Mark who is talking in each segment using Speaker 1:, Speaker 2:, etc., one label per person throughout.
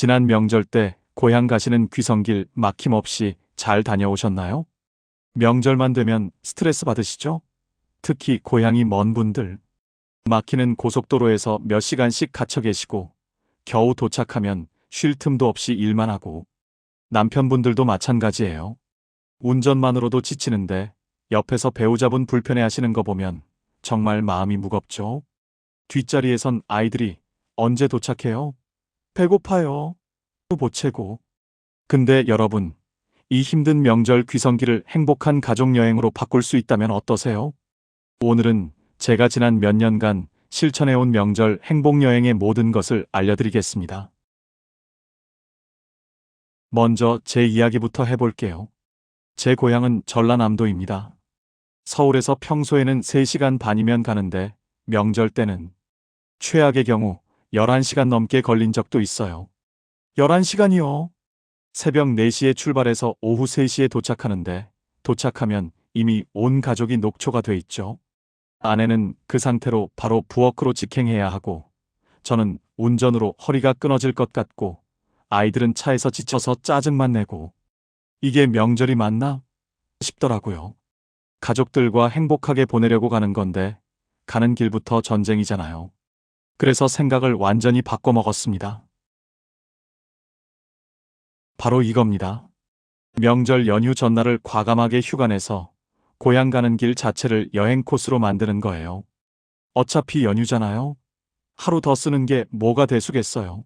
Speaker 1: 지난 명절 때 고향 가시는 귀성길 막힘없이 잘 다녀오셨나요? 명절만 되면 스트레스 받으시죠? 특히 고향이 먼 분들. 막히는 고속도로에서 몇 시간씩 갇혀 계시고 겨우 도착하면 쉴 틈도 없이 일만 하고 남편분들도 마찬가지예요. 운전만으로도 지치는데 옆에서 배우자분 불편해 하시는 거 보면 정말 마음이 무겁죠. 뒷자리에선 아이들이 언제 도착해요? 배고파요. 또 보채고. 근데 여러분, 이 힘든 명절 귀성기를 행복한 가족여행으로 바꿀 수 있다면 어떠세요? 오늘은 제가 지난 몇 년간 실천해온 명절 행복여행의 모든 것을 알려드리겠습니다. 먼저 제 이야기부터 해볼게요. 제 고향은 전라남도입니다. 서울에서 평소에는 3시간 반이면 가는데 명절 때는 최악의 경우 11시간 넘게 걸린 적도 있어요. 11시간이요? 새벽 4시에 출발해서 오후 3시에 도착하는데 도착하면 이미 온 가족이 녹초가 돼 있죠. 아내는 그 상태로 바로 부엌으로 직행해야 하고 저는 운전으로 허리가 끊어질 것 같고 아이들은 차에서 지쳐서 짜증만 내고 이게 명절이 맞나 싶더라고요. 가족들과 행복하게 보내려고 가는 건데 가는 길부터 전쟁이잖아요. 그래서 생각을 완전히 바꿔 먹었습니다. 바로 이겁니다. 명절 연휴 전날을 과감하게 휴가 내서 고향 가는 길 자체를 여행 코스로 만드는 거예요. 어차피 연휴잖아요. 하루 더 쓰는 게 뭐가 대수겠어요.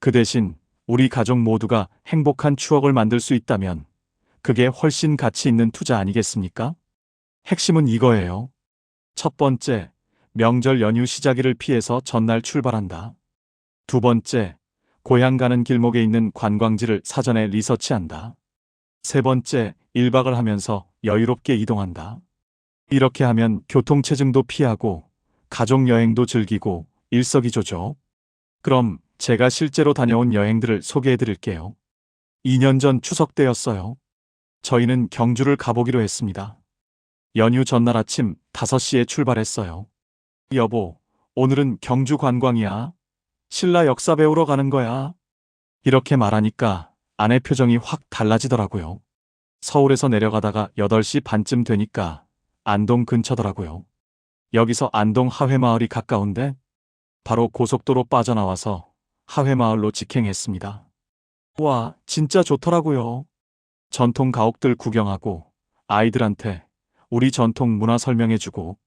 Speaker 1: 그 대신 우리 가족 모두가 행복한 추억을 만들 수 있다면 그게 훨씬 가치 있는 투자 아니겠습니까? 핵심은 이거예요. 첫 번째, 명절 연휴 시작일을 피해서 전날 출발한다. 두 번째, 고향 가는 길목에 있는 관광지를 사전에 리서치한다. 세 번째, 1박을 하면서 여유롭게 이동한다. 이렇게 하면 교통체증도 피하고 가족 여행도 즐기고 일석이조죠. 그럼 제가 실제로 다녀온 여행들을 소개해 드릴게요. 2년 전 추석 때였어요. 저희는 경주를 가보기로 했습니다. 연휴 전날 아침 5시에 출발했어요. 여보, 오늘은 경주 관광이야. 신라 역사 배우러 가는 거야. 이렇게 말하니까 아내 표정이 확 달라지더라고요. 서울에서 내려가다가 8시 반쯤 되니까 안동 근처더라고요. 여기서 안동 하회마을이 가까운데 바로 고속도로 빠져나와서 하회마을로 직행했습니다. 와, 진짜 좋더라고요. 전통 가옥들 구경하고 아이들한테 우리 전통 문화 설명해주고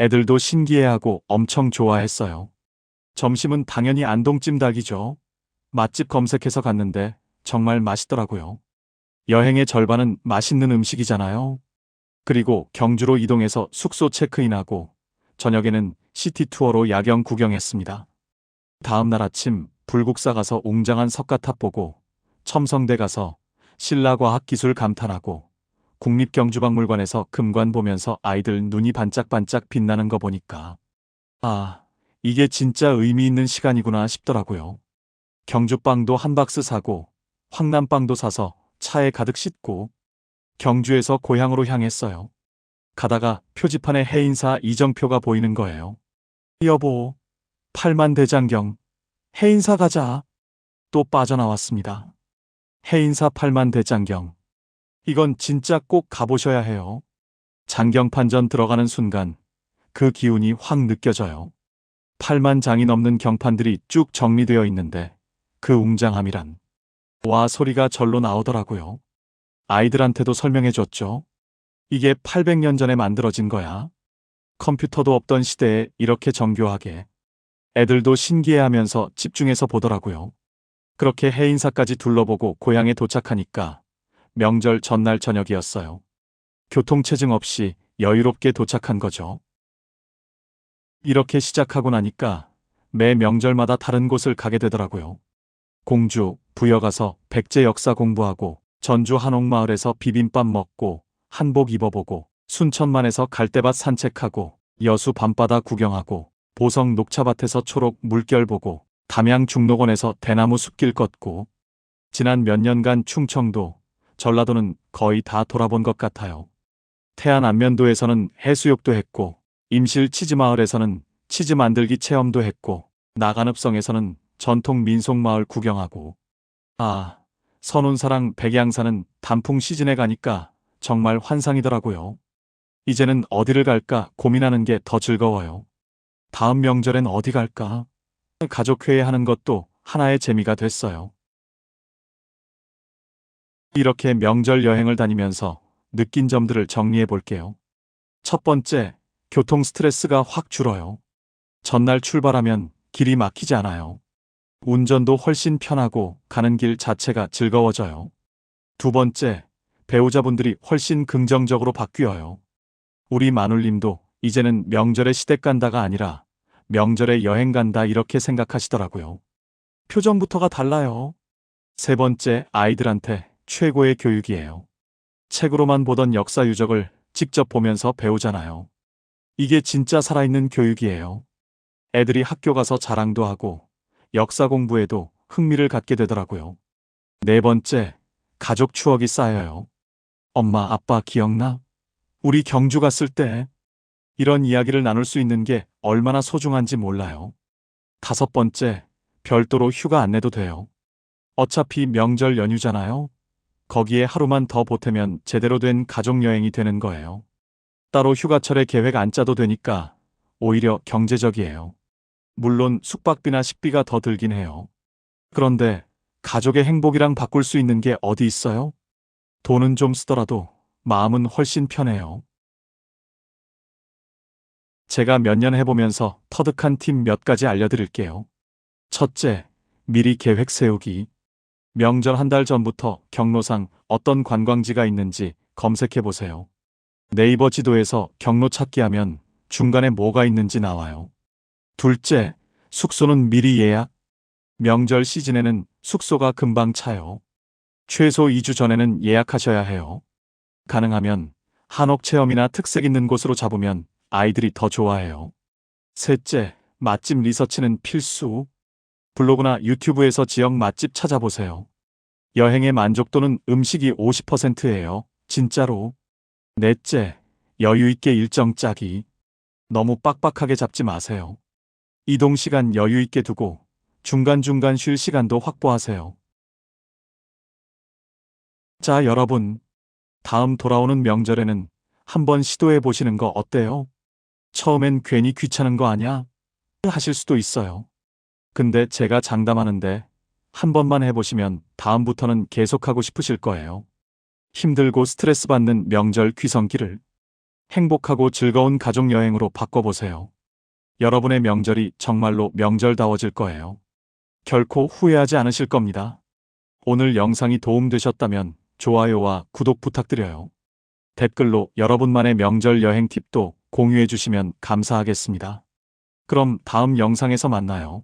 Speaker 1: 애들도 신기해하고 엄청 좋아했어요. 점심은 당연히 안동찜 닭이죠. 맛집 검색해서 갔는데 정말 맛있더라고요. 여행의 절반은 맛있는 음식이잖아요. 그리고 경주로 이동해서 숙소 체크인하고 저녁에는 시티 투어로 야경 구경했습니다. 다음 날 아침 불국사 가서 웅장한 석가탑 보고 첨성대 가서 신라과학 기술 감탄하고 국립경주박물관에서 금관 보면서 아이들 눈이 반짝반짝 빛나는 거 보니까 아, 이게 진짜 의미 있는 시간이구나 싶더라고요. 경주빵도 한 박스 사고 황남빵도 사서 차에 가득 싣고 경주에서 고향으로 향했어요. 가다가 표지판에 해인사 이정표가 보이는 거예요. 여보, 팔만 대장경, 해인사 가자. 또 빠져나왔습니다. 해인사 팔만 대장경. 이건 진짜 꼭 가보셔야 해요. 장경판전 들어가는 순간 그 기운이 확 느껴져요. 8만 장이 넘는 경판들이 쭉 정리되어 있는데 그 웅장함이란 와 소리가 절로 나오더라고요. 아이들한테도 설명해 줬죠. 이게 800년 전에 만들어진 거야. 컴퓨터도 없던 시대에 이렇게 정교하게. 애들도 신기해하면서 집중해서 보더라고요. 그렇게 해인사까지 둘러보고 고향에 도착하니까 명절 전날 저녁이었어요. 교통체증 없이 여유롭게 도착한 거죠. 이렇게 시작하고 나니까 매 명절마다 다른 곳을 가게 되더라고요. 공주, 부여 가서 백제 역사 공부하고 전주 한옥마을에서 비빔밥 먹고 한복 입어보고 순천만에서 갈대밭 산책하고 여수 밤바다 구경하고 보성 녹차밭에서 초록 물결 보고 담양 중록원에서 대나무 숲길 걷고 지난 몇 년간 충청도, 전라도는 거의 다 돌아본 것 같아요. 태안 안면도에서는 해수욕도 했고 임실 치즈마을에서는 치즈 만들기 체험도 했고 나간읍성에서는 전통 민속마을 구경하고 아, 선운사랑 백양사는 단풍 시즌에 가니까 정말 환상이더라고요. 이제는 어디를 갈까 고민하는 게 더 즐거워요. 다음 명절엔 어디 갈까? 가족회의 하는 것도 하나의 재미가 됐어요. 이렇게 명절 여행을 다니면서 느낀 점들을 정리해 볼게요. 첫 번째, 교통 스트레스가 확 줄어요. 전날 출발하면 길이 막히지 않아요. 운전도 훨씬 편하고 가는 길 자체가 즐거워져요. 두 번째, 배우자분들이 훨씬 긍정적으로 바뀌어요. 우리 마눌님도 이제는 명절에 시댁 간다가 아니라 명절에 여행 간다 이렇게 생각하시더라고요. 표정부터가 달라요. 세 번째, 아이들한테 최고의 교육이에요. 책으로만 보던 역사 유적을 직접 보면서 배우잖아요. 이게 진짜 살아있는 교육이에요. 애들이 학교 가서 자랑도 하고 역사 공부에도 흥미를 갖게 되더라고요. 네 번째, 가족 추억이 쌓여요. 엄마, 아빠 기억나? 우리 경주 갔을 때 이런 이야기를 나눌 수 있는 게 얼마나 소중한지 몰라요. 다섯 번째, 별도로 휴가 안 내도 돼요. 어차피 명절 연휴잖아요. 거기에 하루만 더 보태면 제대로 된 가족 여행이 되는 거예요. 따로 휴가철에 계획 안 짜도 되니까 오히려 경제적이에요. 물론 숙박비나 식비가 더 들긴 해요. 그런데 가족의 행복이랑 바꿀 수 있는 게 어디 있어요? 돈은 좀 쓰더라도 마음은 훨씬 편해요. 제가 몇 년 해보면서 터득한 팁 몇 가지 알려드릴게요. 첫째, 미리 계획 세우기. 명절 한 달 전부터 경로상 어떤 관광지가 있는지 검색해 보세요. 네이버 지도에서 경로 찾기 하면 중간에 뭐가 있는지 나와요. 둘째, 숙소는 미리 예약. 명절 시즌에는 숙소가 금방 차요. 최소 2주 전에는 예약하셔야 해요. 가능하면 한옥 체험이나 특색 있는 곳으로 잡으면 아이들이 더 좋아해요. 셋째, 맛집 리서치는 필수. 블로그나 유튜브에서 지역 맛집 찾아보세요. 여행의 만족도는 음식이 50%예요. 진짜로. 넷째, 여유있게 일정 짜기. 너무 빡빡하게 잡지 마세요. 이동 시간 여유있게 두고 중간중간 쉴 시간도 확보하세요. 자, 여러분. 다음 돌아오는 명절에는 한번 시도해 보시는 거 어때요? 처음엔 괜히 귀찮은 거 아냐? 하실 수도 있어요. 근데 제가 장담하는데 한 번만 해보시면 다음부터는 계속하고 싶으실 거예요. 힘들고 스트레스 받는 명절 귀성길을 행복하고 즐거운 가족 여행으로 바꿔보세요. 여러분의 명절이 정말로 명절다워질 거예요. 결코 후회하지 않으실 겁니다. 오늘 영상이 도움되셨다면 좋아요와 구독 부탁드려요. 댓글로 여러분만의 명절 여행 팁도 공유해 주시면 감사하겠습니다. 그럼 다음 영상에서 만나요.